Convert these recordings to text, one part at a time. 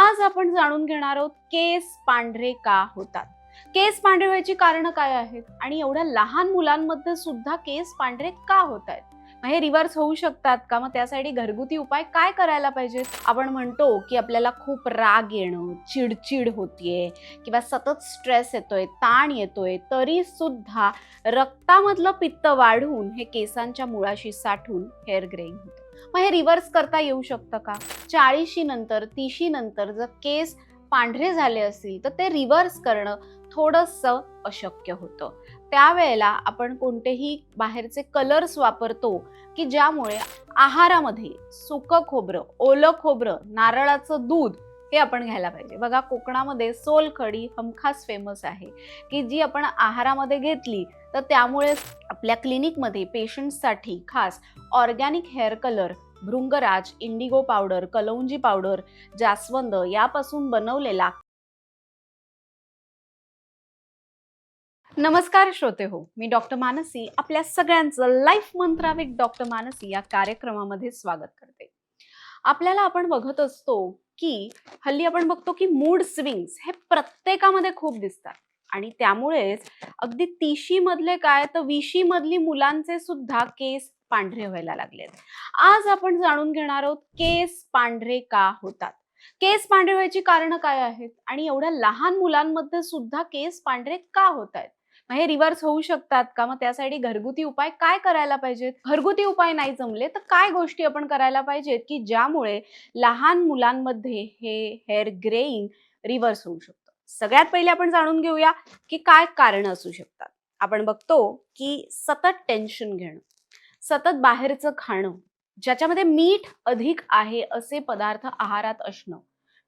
आज आपण जाणून घेणार आहोत केस पांढरे का होतात? केस पांढरे व्हायची कारणं काय आहेत? आणि एवढ्या लहान मुलांमध्ये सुद्धा केस पांढरे का होत आहेत? हे रिव्हर्स होऊ शकतात का? मग त्यासाठी घरगुती उपाय काय करायला पाहिजेत? आपण म्हणतो की आपल्याला खूप राग येणं चिडचिड होतीये किंवा सतत स्ट्रेस येतोय ताण येतोय तरी सुद्धा रक्तामधलं पित्त वाढून हे केसांच्या मुळाशी साठून हेअर ग्रेईंग होतं. मग हे रिव्हर्स करता येऊ शकतं का? चाळीशी नंतर तीशी नंतर जर केस पांढरे झाले असतील तर ते रिव्हर्स करणं थोडंसं अशक्य होतं. त्यावेळेला आपण कोणतेही बाहेरचे कलर्स वापरतो की ज्यामुळे आहारामध्ये सुकं खोबरं ओलं खोबरं नारळाचं दूध हे आपण घ्यायला पाहिजे. बघा कोकणामध्ये सोलखडी हमखास फेमस आहे की जी आपण आहारामध्ये घेतली तर त्यामुळे आपल्या क्लिनिकमध्ये पेशंट्ससाठी खास organic hair colour bhringraj indigo powder kalonji powder जास्वंद यापासून बनवलेला नमस्कार श्रोते हो मी डॉक्टर मानसी. आपल्या सगळ्यांचं life mantra with doctor Mansi या कार्यक्रमामध्ये स्वागत करते. आपल्याला आपण बघत असतो की हल्ली आपण बघतो की मूड स्विंग्स हे प्रत्येकामध्ये खूप दिसतात. आणि त्यामुळेच अगदी तिशी मधले काय तर विशी मधली मुलांचे सुद्धा केस पांढरे व्हायला लागलेत. आज आपण जाणून घेणार आहोत केस पांढरे का होतात? केस पांढरे व्हायची कारणं काय आहेत? आणि एवढ्या लहान मुलांमध्ये सुद्धा केस पांढरे का होत आहेत? मग हे रिव्हर्स होऊ शकतात का? मग त्यासाठी घरगुती उपाय काय करायला पाहिजेत? घरगुती उपाय नाही जमले तर काय गोष्टी आपण करायला पाहिजेत की ज्यामुळे लहान मुलांमध्ये हे हेअर ग्रेइंग रिव्हर्स होऊ शकतो? सगळ्यात पहिले आपण जाणून घेऊया की काय कारण असू शकतात. आपण बघतो की सतत टेन्शन घेणं सतत बाहेरचं खाणं ज्याच्यामध्ये मीठ अधिक आहे असे पदार्थ आहारात असणं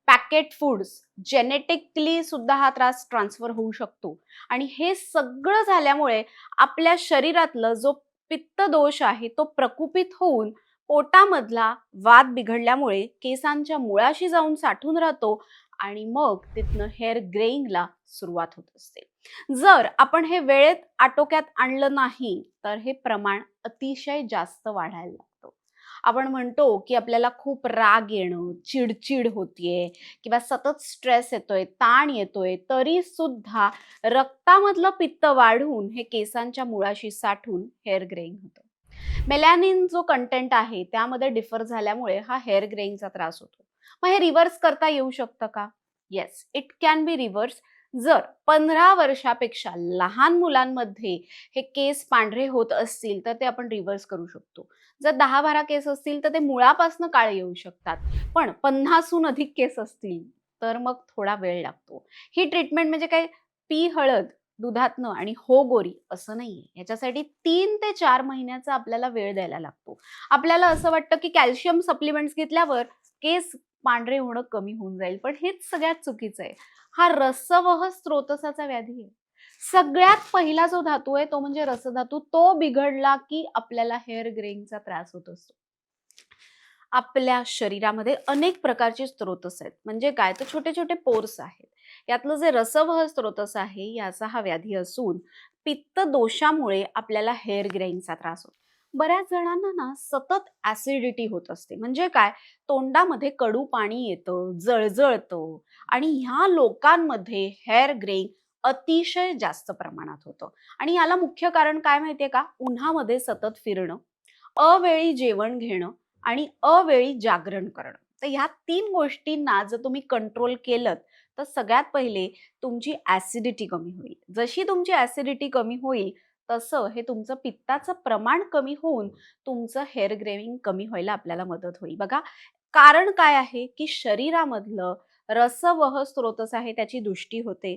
पॅकेट फूड्स जेनेटिकली सुद्धा हा त्रास ट्रान्सफर होऊ शकतो. आणि हे सगळं झाल्यामुळे आपल्या शरीरातलं जो पित्त दोष आहे तो प्रकुपित होऊन पोटामधला वाद बिघडल्यामुळे केसांच्या मुळाशी जाऊन साठून राहतो आणि मग तिथनं हेअर ग्रेईंगला सुरुवात होत असते. जर आपण हे वेळेत आटोक्यात आणलं नाही तर हे प्रमाण अतिशय जास्त वाढायला लागतं. आपण म्हणतो की आपल्याला खूप राग येणं चिडचिड होतीये किंवा सतत स्ट्रेस येतोय ताण येतोय तरी सुद्धा रक्तामधलं पित्त वाढून हे केसांच्या मुळाशी साठून हेअर ग्रेइंग होतं. मेलॅनिन जो कंटेंट आहे त्यामध्ये डिफर झाल्यामुळे हा हेअर ग्रेइंगचा त्रास होतो. मग हे रिव्हर्स करता येऊ शकतं का? Yes it can be reverse जर पंधरा वर्षापेक्षा लहान मुलांमध्ये हे केस पांढरे होत असतील तर ते आपण रिव्हर्स करू शकतो. जर दहा बारा केस असतील तर ते मुळापासून काळे येऊ शकतात. पण पन्नासहून अधिक केस असतील तर मग थोडा वेळ लागतो. ही ट्रीटमेंट म्हणजे काय? पी हळद दुधातनं आणि हो गोरी असं नाहीये. याच्यासाठी तीन ते चार महिन्याचा आपल्याला वेळ द्यायला लागतो. आपल्याला असं वाटतं की कॅल्शियम सप्लिमेंट्स घेतल्यावर केस पांढरे होणं कमी होऊन जाईल. पण हेच सगळ्यात चुकीचं आहे. हा रसवह स्त्रोतसाचा व्याधी आहे. सगळ्यात पहिला जो धातू आहे तो म्हणजे रसधातू. तो बिघडला की आपल्याला हेअर ग्रेइंगचा त्रास होत असतो. आपल्या शरीरामध्ये अनेक प्रकारचे स्त्रोतस आहेत. म्हणजे काय? तर छोटे छोटे पोर्स आहेत. यातलं जे रसवह स्त्रोतस आहे याचा हा व्याधी असून पित्त दोषामुळे आपल्याला हेअर ग्रेइंगचा त्रास होतो. बऱ्याच जणांना ना सतत ऍसिडिटी होत असते. म्हणजे काय? तोंडामध्ये कडू पाणी येतं जळजळतं आणि ह्या लोकांमध्ये हेअर ग्रेईंग अतिशय जास्त प्रमाणात होतं. आणि याला मुख्य कारण काय माहितीये का? उन्हामध्ये सतत फिरणं अवेळी जेवण घेणं आणि अवेळी जागरण करणं. तर ह्या तीन गोष्टींना जर तुम्ही कंट्रोल केलं तर सगळ्यात पहिले तुमची ऍसिडिटी कमी होईल. जशी तुमची ऍसिडिटी कमी होईल तसं हे तुमचं पित्ताचं प्रमाण कमी होऊन तुमचं हेअर ग्रेविंग कमी व्हायला आपल्याला मदत होईल. बघा कारण काय आहे की शरीरामधलं रसवह स्त्रोतस आहे त्याची दृष्टी होते.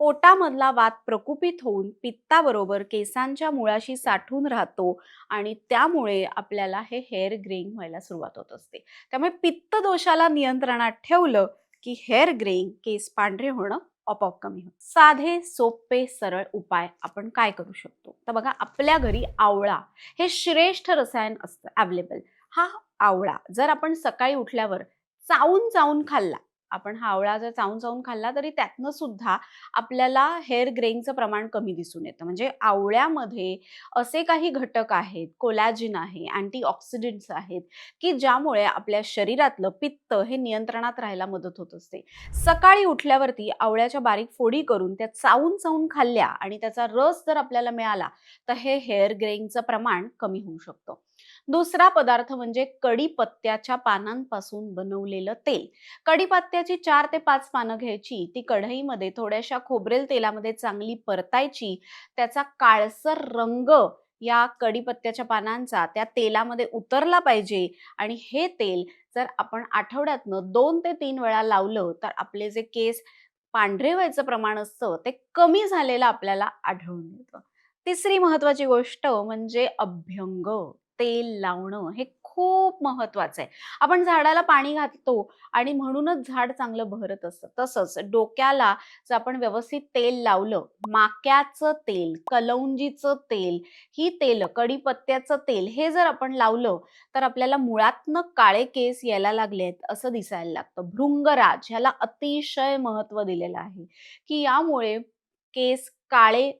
पोटामधला वात प्रकुपित होऊन पित्ताबरोबर केसांच्या मुळाशी साठून राहतो आणि त्यामुळे आपल्याला हे हेअर ग्रेइंग व्हायला सुरुवात होत असते. त्यामुळे पित्त दोषाला नियंत्रणात ठेवलं की हेअर ग्रेइंग केस पांढरे होणं आपोआप कमी होत. साधे सोपे सरळ उपाय आपण काय करू शकतो? तर बघा आपल्या घरी आवळा हे श्रेष्ठ रसायन असतं अवेलेबल हा आवळा जर आपण सकाळी उठल्यावर चावून चावून खाल्ला आपण हा आवळा जर चावून चावून खाल्ला तरी त्यातनं सुद्धा आपल्याला हेअर ग्रेइंगचं प्रमाण कमी दिसून येतं. म्हणजे आवळ्यामध्ये असे काही घटक आहेत कोलॅजिन आहे अँटीऑक्सिडंट्स आहेत की ज्यामुळे आपल्या शरीरातलं पित्त हे नियंत्रणात राहायला मदत होत असते. सकाळी उठल्यावरती आवळ्याच्या बारीक फोडी करून त्या चावून चावून खाल्ल्या आणि त्याचा रस जर आपल्याला मिळाला तर हे हेअर ग्रेइंगचं प्रमाण कमी होऊ शकतं. दुसरा पदार्थ म्हणजे कढीपत्त्याच्या पानांपासून बनवलेलं तेल. कढीपत्त्याची चार ते पाच पानं घ्यायची ती कढईमध्ये थोड्याशा खोबरेल तेलामध्ये चांगली परतायची त्याचा काळसर रंग या कढीपत्त्याच्या पानांचा त्या तेलामध्ये उतरला पाहिजे. आणि हे तेल जर आपण आठवड्यातनं दोन ते तीन वेळा लावलं तर आपले जे केस पांढरे व्हायचं प्रमाण असतं ते कमी झालेलं आपल्याला आढळून येतं. तिसरी महत्वाची गोष्ट म्हणजे अभ्यंग. तेल लावणं हे खूप महत्वाचं आहे. आपण झाडाला पाणी घालतो आणि म्हणूनच झाड चांगलं बहरत असतं. तसंच डोक्याला जर आपण व्यवस्थित तेल लावलं माक्याचं तेल कलौंजीचं तेल ही तेल कडीपत्त्याचं तेल हे जर आपण लावलं तर आपल्याला मुळातनं काळे केस यायला लागले आहेत असं दिसायला लागतं. भृंगराज ह्याला अतिशय महत्त्व दिलेलं आहे. की यामुळे केस काळे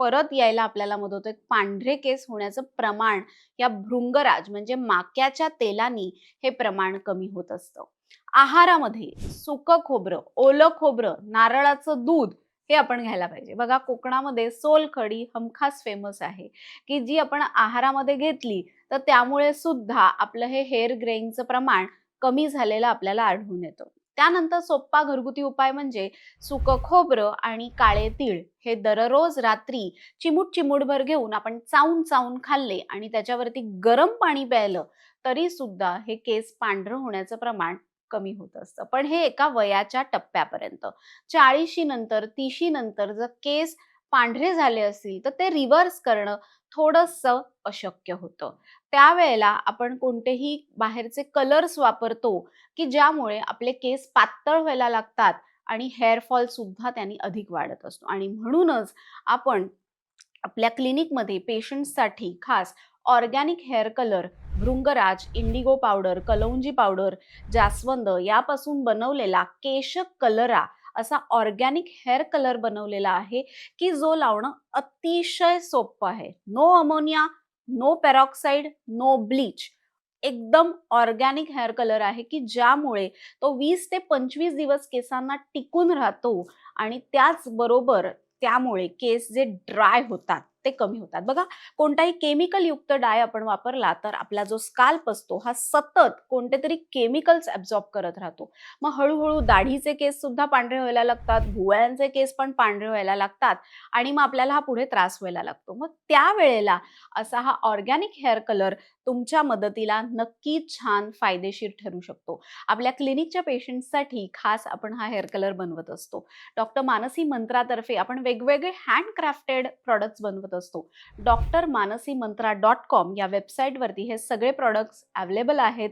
परत यायला आपल्याला मदत होते. पांढरे केस होण्याचं प्रमाण या भृंगराज म्हणजे माक्याच्या तेलानी हे प्रमाण कमी होत असतं. आहारामध्ये सुकं खोबरं ओलं खोबरं नारळाचं दूध हे आपण घ्यायला पाहिजे. बघा कोकणामध्ये सोलखडी हमखास फेमस आहे की जी आपण आहारामध्ये घेतली तर त्यामुळे सुद्धा आपलं हे हेअर ग्रेइंगचं प्रमाण कमी झालेलं आपल्याला आढळून येतं. त्यानंतर सोप्पा घरगुती उपाय म्हणजे सुकं खोबरं आणि काळे तीळ. हे दररोज रात्री चिमूट चिमूटभर घेऊन आपण चावून चावून खाल्ले आणि त्याच्यावरती गरम पाणी प्यायलं तरी सुद्धा हे केस पांढरं होण्याचं प्रमाण कमी होत असतं. पण हे एका वयाच्या टप्प्यापर्यंत. चाळीशी नंतर तीशी नंतर जर केस पांढरे झाले असतील तर ते रिव्हर्स करणं थोडंसं अशक्य होतं. त्यावेळेला आपण कोणतेही बाहेरचे कलर्स वापरतो की ज्यामुळे आपले केस पातळ व्हायला लागतात आणि हेअरफॉल सुद्धा त्यांनी अधिक वाढत असतो. आणि म्हणूनच आपण आपल्या क्लिनिकमध्ये पेशंटसाठी खास organic hair colour bhringraj indigo powder kalonji powder जास्वंद यापासून बनवलेला केशक कलरा असा ऑर्गॅनिक हेअर कलर बनवलेला आहे की जो लावणं अतिशय सोपं आहे. No ammonia no peroxide no bleach. एकदम ऑर्गॅनिक हेअर कलर आहे की ज्यामुळे तो वीस ते पंचवीस दिवस केसांना टिकून राहतो आणि त्याचबरोबर त्यामुळे केस जे ड्राय होतात. ते कमी होतात. बघा कोणताही केमिकल युक्त डाय आपण वापरला तर आपला जो स्काल्प असतो हा सतत कोणते तरी केमिकल्स ॲब्झॉर्ब करत राहतो. मग हळूहळू दाढीचे केस सुद्धा पांढरे व्हायला लागतात भुवळ्यांचे केस पण पांढरे व्हायला लागतात आणि मग आपल्याला हा पुढे त्रास व्हायला लागतो. मग त्यावेळेला असा हा ऑर्गॅनिक हेअर कलर तुमच्या मदतीला नक्की छान फायदेशीर ठरू शकतो. आपल्या क्लिनिकच्या पेशंटसाठी खास आपण हा हेअर कलर बनवत असतो. डॉक्टर मानसी मंत्रातर्फे आपण वेगवेगळे हँडक्राफ्टेड प्रॉडक्ट्स बनवत असतो. Doctor Mansi mantra dot com या वेबसाईटवरती हे सगळे प्रॉडक्ट्स अवेलेबल आहेत.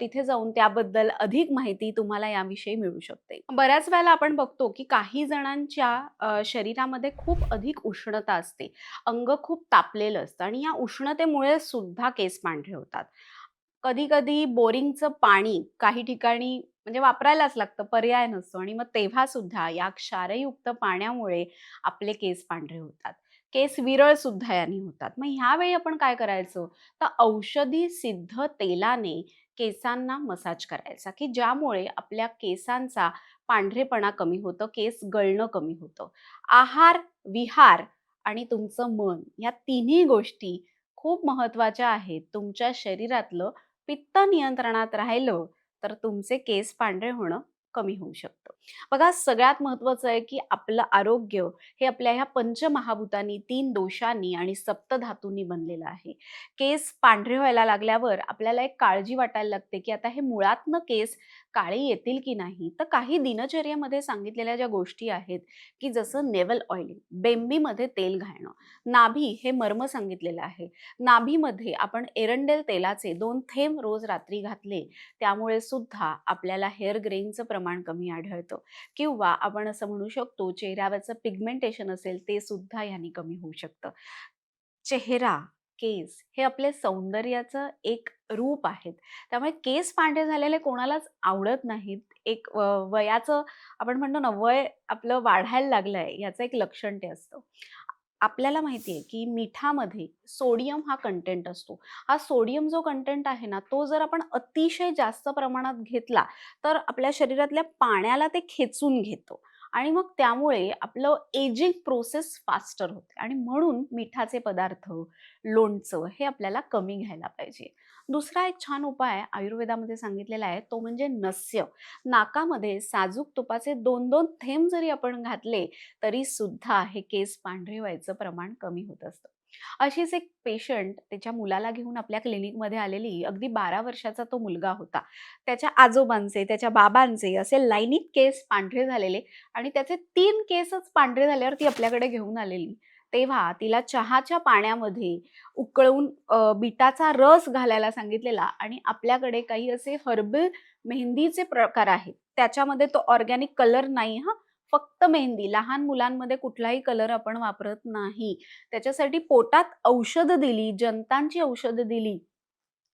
तिथे जाऊन त्याबद्दल अधिक माहिती तुम्हाला याविषयी मिळू शकते. बऱ्याच वेळेला आपण बघतो की काही जणांच्या शरीरामध्ये खूप अधिक उष्णता असते. अंग खूप तापलेलं असतं आणि या उष्णतेमुळे सुद्धा केस पांढरे होतात. कधी कधी बोरिंगचं पाणी काही ठिकाणी म्हणजे वापरायलाच लागतं पर्याय नसतो आणि मग तेव्हा सुद्धा या क्षारयुक्त पाण्यामुळे आपले केस पांढरे होतात. केस विरळ सुद्धा याने होतात. मग ह्यावेळी आपण काय करायचं? तर औषधी सिद्ध तेलाने केसांना मसाज करायचा की ज्यामुळे आपल्या केसांचा पांढरेपणा कमी होतं केस गळणं कमी होतं. आहार विहार आणि तुमचं मन या तिन्ही गोष्टी खूप महत्त्वाच्या आहेत. तुमच्या शरीरातलं पित्त नियंत्रणात राहिलं तर तुमचे केस पांढरे होणं कमी होऊ शकतं. बघा सगळ्यात महत्वाचं आहे की आपलं आरोग्य हे आपल्या ह्या पंचमहाभूतांनी तीन दोषांनी आणि सप्तधातूंनी बनलेलं आहे. केस पांढरे व्हायला लागल्यावर आपल्याला एक काळजी वाटायला लागते की आता हे मुळातनं केस काळे येतील की नाही? तर काही दिनचर्येमध्ये सांगितलेल्या ज्या गोष्टी आहेत की जसं नेवल ऑइलिंग बेंबीमध्ये तेल घालणं नाभी हे मर्म सांगितलेलं आहे. नाभीमध्ये आपण एरंडेल तेलाचे दोन थेंब रोज रात्री घातले त्यामुळे सुद्धा आपल्याला हेअर ग्रेनचं प्रमाण कमी आढळतं. किंवा आपण असं म्हणू शकतो चेहऱ्यावरचं पिगमेंटेशन असेल ते सुद्धा ह्यानी कमी होऊ शकतं. चेहरा केस हे आपले सौंदर्याचं एक रूप आहेत. त्यामुळे केस पांढरे झालेले कोणालाच आवडत नाहीत. एक वयाचं आपण म्हणतो ना वय आपलं वाढायला लागलंय याचं एक लक्षण ते असतं. आपल्याला माहिती आहे की मिठामध्ये सोडियम हा कंटेंट असतो. हा सोडियम जो कंटेंट आहे ना तो जर आपण अतिशय जास्त प्रमाणात घेतला तर आपल्या शरीरातल्या पाण्याला ते खेचून घेतो. आणि मग त्यामुळे आपलं एजिंग प्रोसेस फास्टर होते. आणि म्हणून मिठाचे पदार्थ लोणचं हे आपल्याला कमी घ्यायला पाहिजे. दुसरा एक छान उपाय आयुर्वेदामध्ये सांगितलेला आहे तो म्हणजे नस्य. नाकामध्ये साजूक तुपाचे दोन दोन थेंब जरी आपण घातले तरी सुद्धा हे केस पांढरे व्हायचं प्रमाण कमी होत असतं. अशीच एक पेशंट त्याच्या मुलाला घेऊन आपल्या क्लिनिकमध्ये आलेली अगदी बारा वर्षाचा तो मुलगा होता. त्याच्या आजोबांचे त्याच्या बाबांचे असे लाईनीत केस पांढरे झालेले आणि त्याचे तीन केसच पांढरे झाल्यावर ती आपल्याकडे घेऊन आलेली. तेव्हा तिला चहाच्या पाण्यामध्ये उकळून बिटाचा रस घालायला सांगितलेला आणि आपल्याकडे काही असे हर्बल मेहंदीचे प्रकार आहेत. त्याच्यामध्ये तो ऑर्गॅनिक कलर नाही हा. फक्त मेहंदी लहान मुलांमध्ये कुठलाही कलर आपण वापरत नाही. त्याच्यासाठी पोटात औषधं दिली जंतांची औषधं दिली.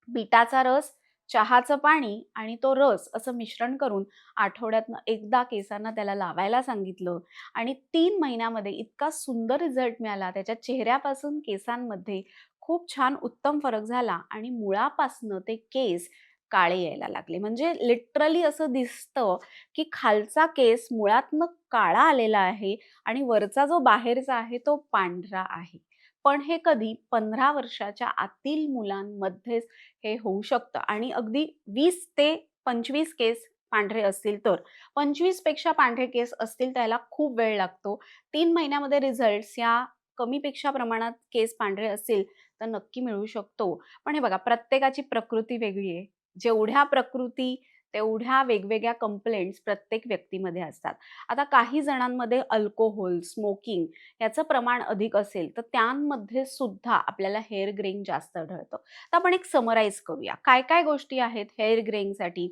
बिटाचा रस चहाचं पाणी आणि तो रस असं मिश्रण करून आठवड्यातनं एकदा केसांना त्याला लावायला सांगितलं आणि तीन महिन्यामध्ये इतका सुंदर रिझल्ट मिळाला. त्याच्या चेहऱ्यापासून केसांमध्ये खूप छान उत्तम फरक झाला आणि मुळापासनं ते केस काळे यायला लागले. म्हणजे लिटरली असं दिसतं की खालचा केस मुळातनं काळा आलेला आहे आणि वरचा जो बाहेरचा आहे तो पांढरा आहे. पण हे कधी पंधरा वर्षाच्या आतील मुलांमध्येच हे होऊ शकतं आणि अगदी वीस ते पंचवीस केस पांढरे असतील तर. पंचवीसपेक्षा पांढरे केस असतील त्याला खूप वेळ लागतो. तीन महिन्यामध्ये रिझल्ट्स या कमीपेक्षा प्रमाणात केस पांढरे असतील तर नक्की मिळू शकतो. पण हे बघा प्रत्येकाची प्रकृती वेगळी आहे. जेवढ्या प्रकृती तेवढ्या वेगवेगळ्या कंप्लेंट्स प्रत्येक व्यक्तीमध्ये असतात. आता काही जणांमध्ये अल्कोहोल स्मोकिंग याचं प्रमाण अधिक असेल तर त्यांमध्ये सुद्धा आपल्याला हेअर ग्रेइंग जास्त आढळतं. तर आपण एक समराईज करूया. काय काय गोष्टी आहेत हेअर ग्रेइंगसाठी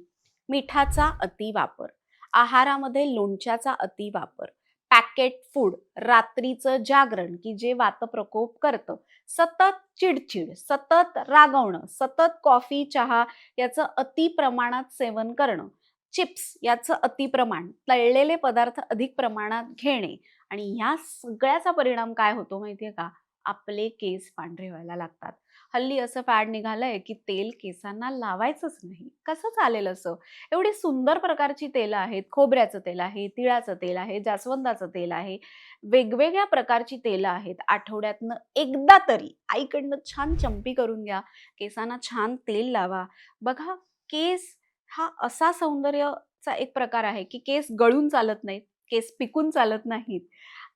मिठाचा अतिवापर आहारामध्ये लोणच्याचा अतिवापर पॅकेट फूड रात्रीचं जागरण की जे वातप्रकोप करतं. सतत चिडचिड सतत रागवणं सतत कॉफी चहा याचं अति प्रमाणात सेवन करणं. चिप्स याचं अतिप्रमाण तळलेले पदार्थ अधिक प्रमाणात घेणे. आणि ह्या सगळ्याचा परिणाम काय होतो माहितीये का? आपले केस पांढरे व्हायला लागतात. हल्ली असं फॅड निघालंय की तेल केसांना लावायचंच नाही. कसं चालेल असं? एवढी सुंदर प्रकारची तेलं आहेत खोबऱ्याचं तेल आहे तिळाचं तेल आहे जास्वंदाचं तेल आहे वेगवेगळ्या प्रकारची तेलं आहेत. आठवड्यातनं एकदा तरी आईकडनं छान चंपी करून घ्या केसांना छान तेल लावा. बघा केस हा असा सौंदर्याचा एक प्रकार आहे की केस गळून चालत नाहीत केस पिकून चालत नाहीत.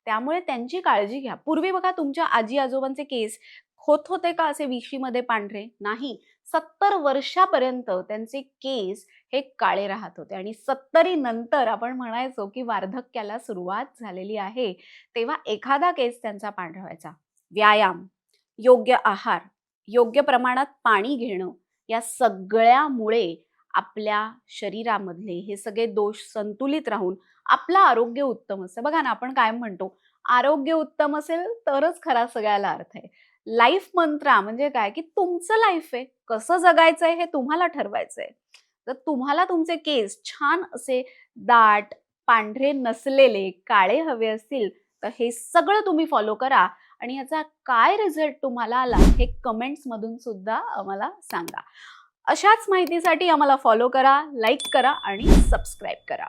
त्यामुळे त्यांची काळजी घ्या. पूर्वी बघा तुमच्या आजी आजोबांचे केस होत होते का असे विशीमध्ये पांढरे? नाही. सत्तर वर्षापर्यंत त्यांचे केस हे काळे राहत होते. आणि सत्तरी नंतर आपण म्हणायचो की वार्धक्याला सुरुवात झालेली आहे. तेव्हा एखादा केस त्यांचा पांढरा व्हायचा. व्यायाम योग्य आहार योग्य प्रमाणात पाणी घेणं या सगळ्यामुळे आपल्या शरीरामधले हे सगळे दोष संतुलित राहून आपलं आरोग्य उत्तम असतं बघा ना आपण काय म्हणतो आरोग्य उत्तम असेल तरच खरा सगळ्याला अर्थ आहे. लाईफ मंत्रा म्हणजे काय? की तुमचं लाईफ आहे. कसं जगायचंय हे तुम्हाला ठरवायचंय. तर तुम्हाला तुमचे केस छान असे दाट पांढरे नसलेले काळे हवे असतील तर हे सगळं तुम्ही फॉलो करा आणि याचा काय रिझल्ट तुम्हाला आला हे कमेंट्स मधून सुद्धा आम्हाला सांगा. अशाच माहितीसाठी आम्हाला फॉलो करा लाईक करा आणि सबस्क्राईब करा.